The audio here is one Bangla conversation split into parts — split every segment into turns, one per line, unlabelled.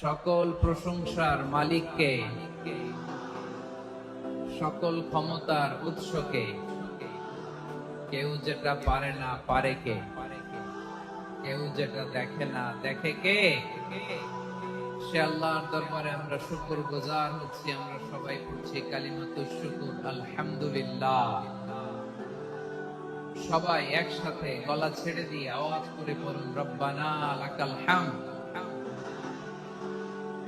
সকল প্রশংসার মালিককে, সকল ক্ষমতার উৎসকে, কেউ যেটা পারে না পারে কে? কেউ যেটা দেখে না দেখে কে? সে আল্লাহর দরবারে আমরা শুকুর গুজার হচ্ছি, আমরা সবাই করছি কালিমাতু শুকুর, আলহামদুলিল্লাহ। সবাই একসাথে গলা ছেড়ে দিয়ে আওয়াজ করে বলুন রব্বানা লাকাল হামদ।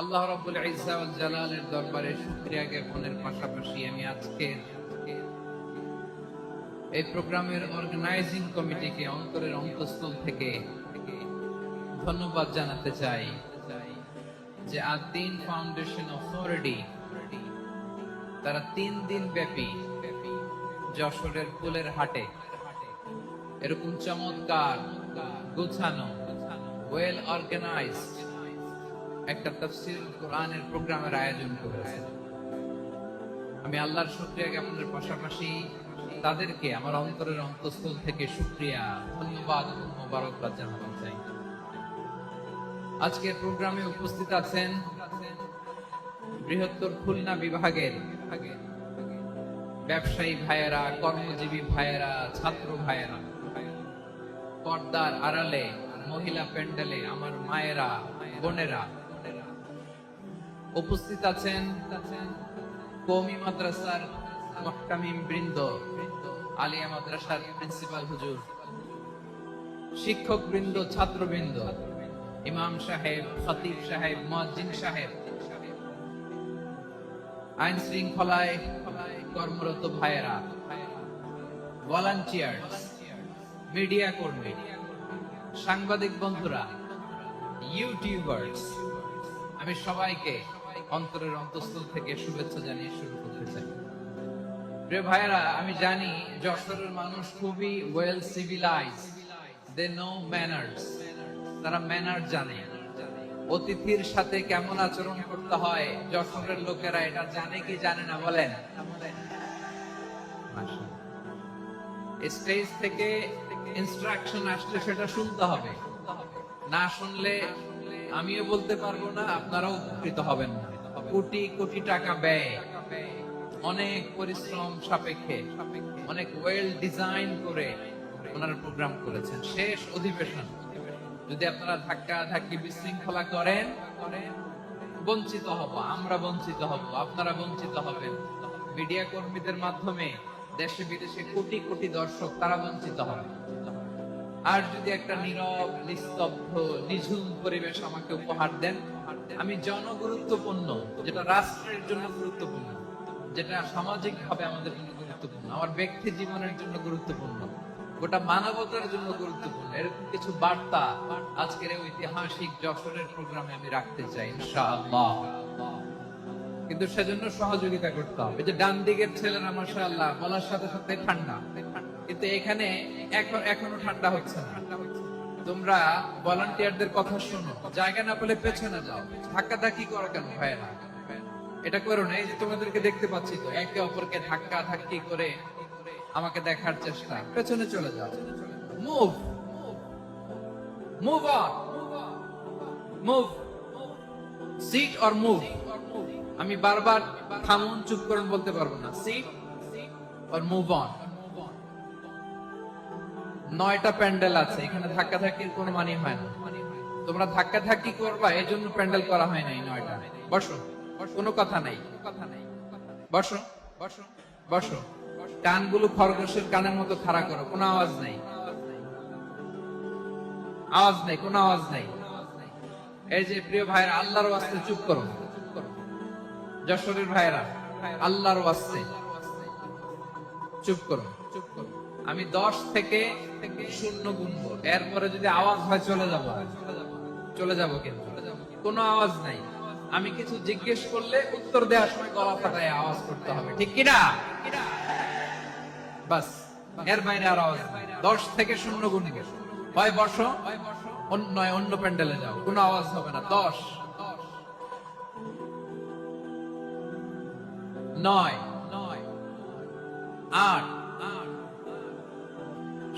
আল্লাহ জালালের দরবারে জ্ঞাপনের পাশাপাশি আমি আজকে এই প্রোগ্রামের অর্গানাইজিং কমিটিকে অন্তরের অন্তঃস্থল থেকে ধন্যবাদ জানাতে চাই যে আর তিন ফাউন্ডেশন অথরিটি, তারা তিন দিন ব্যাপী যশোরের ফুলের হাটে এরকম চমৎকার, গুছানো ওয়েল একটা তফসিল কোরআনের প্রোগ্রামের আয়োজন করেছে। আমি আল্লাহর জ্ঞাপনের পাশাপাশি তাদেরকে আমার অন্তরের অন্তঃস্থল থেকে ধন্যবাদ মোবারকবাদ জানাতে চাই। আজকের প্রোগ্রামে উপস্থিত আছেন বৃহত্তর খুলনা বিভাগের ব্যবসায়ী ভাইয়েরা, কর্মজীবী ভাইয়েরা, ছাত্র ভাইয়েরা। পর্দার আড়ালে মহিলা প্যান্ডেলে আমার মায়েরা, বোনেরা উপস্থিত আছেন কৌমি মাদ্রাসার মহকামিম বৃন্দ, আলিয়া মাদ্রাসার প্রিন্সিপাল হুজুর শিক্ষক বৃন্দ ছাত্র বৃন্দ ইমাম সাহেব, খতিব সাহেব, মুয়াজ্জিন সাহেব। আইন শৃঙ্খলায় কর্মরত ভাইয়েরা ভলান্টিয়ার্স মিডিয়া কর্মী সাংবাদিক বন্ধুরা ইউটিউবার্স আমি সবাইকে অন্তরের অন্তঃস্থল থেকে শুভেচ্ছা জানিয়ে শুরু করতে চাই। প্রিয় ভাইয়েরা, আমি জানি যশোরের মানুষ খুবই well civilise they know manners তারা ম্যানার জানে। অতিথির সাথে কেমন আচরণ করতে হয় যশোরের লোকেরা এটা জানে কি জানে না বলেন? স্টেজ থেকে ইনস্ট্রাকশন আসলে সেটা শুনতে হবে। না শুনলে আমিও বলতে পারব না, আপনারাও উপকৃত হবেন কোটি কোটি টাকা ব্যয়, অনেক পরিশ্রম সাপেক্ষে, অনেক ওয়েল ডিজাইন করে ওনারা প্রোগ্রাম করেছেন। শেষ অধিবেশন। যদি আপনারা ধাক্কা ধাক্কি বিশৃঙ্খলা করেন, বঞ্চিত হব, আমরা বঞ্চিত হব, আপনারা বঞ্চিত হবেন। মিডিয়া কর্মীদের মাধ্যমে দেশে বিদেশে কোটি কোটি দর্শক, তারা বঞ্চিত হবে। আর যদি একটা নীরব, নিস্তব্ধ, নিঝুম পরিবেশ আমাকে উপহার দেন, আমি জনগুরুত্বপূর্ণ, যেটা রাষ্ট্রের জন্য গুরুত্বপূর্ণ, যেটা সামাজিক ভাবে আমাদের জন্য গুরুত্বপূর্ণ, আমার ব্যক্তি জীবনের জন্য গুরুত্বপূর্ণ, গোটা মানবতার জন্য গুরুত্বপূর্ণ এরকম কিছু বার্তা আজকের ঐতিহাসিক যশোরের প্রোগ্রামে আমি রাখতে চাই কিন্তু সেজন্য সহযোগিতা করতে হবে। যে ডান দিকের ছেলেরা, মাশাআল্লাহ, বলার সাথে সাথে ঠান্ডা। কিন্তু এখানে এখন এখনও ঠান্ডা হচ্ছে না। তোমরা ভলান্টিয়ারদের কথা শোনো। জায়গা না পেলে পেছনে যাও। ধাক্কা ধাক্কি করো কেন? ভাইয়েরা এটা করো না। এই যে তোমাদেরকে দেখতে পাচ্ছি তো, একে অপরকে ধাক্কা ধাক্কি করে আমাকে দেখার চেষ্টা। পেছনে চলে যাও। Move move on move seat or move আমি বারবার থামুন, চুপ করুন বলতে পারব না। সিট অর মুভ অন নয়টা প্যান্ডেল আছে, এখানে ধাক্কা ধাক্কির কোনো মানে হয় না। তোমরা ধাক্কা ধাক্কি করবা এই জন্য প্যান্ডেল করা হয় নাই নয়টা। বসো, কোনো কথা নাই। বসো বসো বসো। কানগুলো খরগোশের কানের মতো খাড়া করো, কোনো আওয়াজ নাই। আওয়াজ নাই, কোনো আওয়াজ নাই। এই যে প্রিয় ভাইয়েরা, আল্লাহর ওয়াস্তে চুপ করো। যশোরের ভাইয়েরা, আল্লাহর ওয়াস্তে চুপ করো চুপ করো। আমি দশ থেকে শূন্য গুনবো এরপরে যদি আওয়াজ হয়, চলে যাব চলে যাব কিন্তু। কোনো আওয়াজ নাই। আমি কিছু জিজ্ঞেস করলে উত্তর দেওয়ার সময় গলা ফাটায় আওয়াজ করতে হবে। ঠিক কিনা? বাস। এর বাইরে আর আওয়াজ দশ থেকে শূন্য গুনবে হয় বসো। অন্য- অন্য প্যান্ডেলে যাও। কোনো আওয়াজ হবে না। দশ। নয় নয়। আট।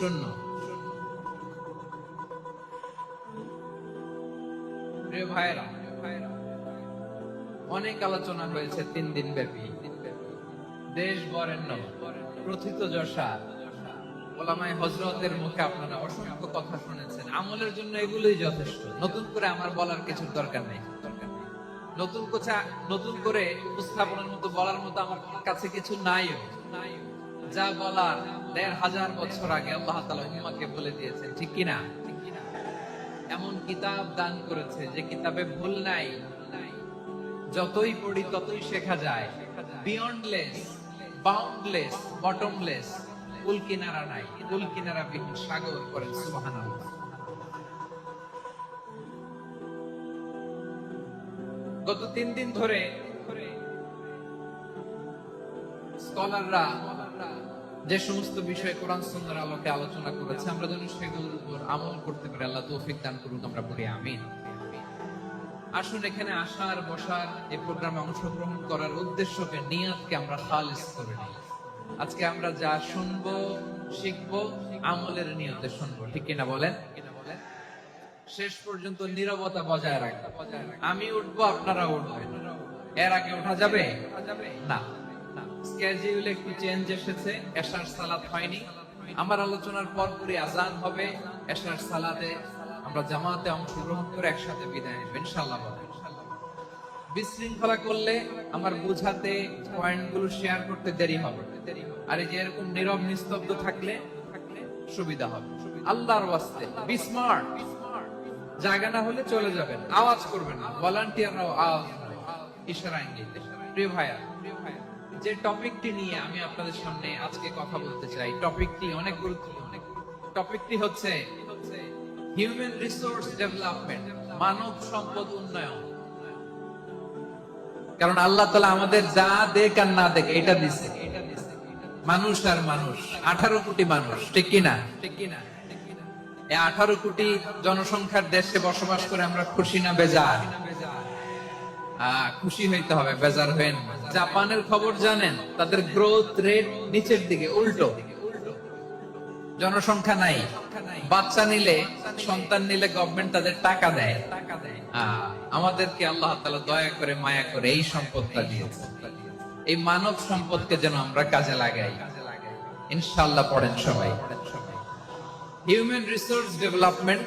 শূন্য। অনেক আলোচনা হয়েছে তিন দিন ব্যাপী। দেশ বরেণ্য প্রথিত যশা। ওলামাই হজরতের মুখে আপনারা অসংখ্য কথা শুনেছেন। আমলের জন্য এগুলোই যথেষ্ট। নতুন করে আমার বলার কিছু দরকার নেই। নতুন কোচা নতুন করে উপস্থাপনের মতো বলার মতো আমার কাছে কিছু নাইও। যা বলার দেড় হাজার বছর আগে আল্লাহ তালা উম্মাকে বলে দিয়েছেন, ঠিক কিনা? এমন কিতাব দান করেছে যে কিতাবে ভুল নাই। যতই পড়ি ততই শেখা যায়। বিয়ন্ডলেস বাউন্ডলেস বটমলেস কুল কিনারা নাই। কুল কিনারা বিহীন সাগর করেন সুবহানাল্লাহ। গত তিন দিন ধরে স্কলাররা যে সমস্ত বিষয়ে কোরআন সুন্দর আলোকে আলোচনা করেছে, আমরা যেন সেগুলোর উপর আমল করতে পারি। আল্লাহ তৌফিক দান করুন আমরা পড়ি, আমিন। আসুন এখানে আসার, বসার, এই প্রোগ্রামে অংশগ্রহণ করার উদ্দেশ্যকে, নিয়াতকে আমরা খালিস করে নিই। আজকে আমরা যা শুনব, শিখব, আমলের নিয়তে শুনব। ঠিক কিনা বলেন? শেষ পর্যন্ত নীরবতা বজায় রাখব। আমি উঠবো আপনারা উঠবেন। এর আগে ওঠা যাবে? না। একটু চেঞ্জ এসেছে এশার হয়নি। আমার আলোচনার আজান হবে এশার আমরা জামাতে অংশগ্রহণ করে একসাথে বিদায় নেব, ইনশাআল্লাহ বলেন। বিশৃঙ্খলা করলে আমার বুঝাতে পয়েন্টগুলো শেয়ার করতে দেরি হবে। আর এই যে এরকম নীরব নিস্তব্ধ থাকলে সুবিধা হবে। আল্লাহর ওয়াস্তে বি স্মার্ট জায়গা না হলে চলে যাবেন, আওয়াজ করবেন ভলান্টিয়াররাও আওয়াজ। ইশারা ইঙ্গিত। প্রিয় ভাইয়া যে টপিকটি নিয়ে আমি আপনাদের সামনে আজকে কথা বলতে চাই, টপিকটি অনেক গুরুত্বপূর্ণ। টপিকটি হচ্ছে হিউম্যান রিসোর্স ডেভেলপমেন্ট মানব সম্পদ উন্নয়ন। কারণ আল্লাহ তালা আমাদের যা দেখ আর না দেখ, এটা দিছে মানুষ আর মানুষ, আঠারো কোটি মানুষ ঠিক কিনা ঠিক কিনা? এই আঠারো কোটি জনসংখ্যার দেশে বসবাস করে আমরা খুশি না বেজার? খুশি হইতে হবে, বেজার হইন জাপানের খবর জানেন, তাদের গ্রোথ রেট নিচের দিকে, উল্টো। জনসংখ্যা নাই। বাচ্চা নিলে, সন্তান নিলে গভর্নমেন্ট তাদের টাকা দেয়। আমাদেরকে আল্লাহ দয়া করে, মায়া করে এই সম্পদটা দিয়েছে। এই মানব সম্পদকে যেন আমরা কাজে লাগাই। ইনশাল্লাহ পড়েন সবাই। Human resource development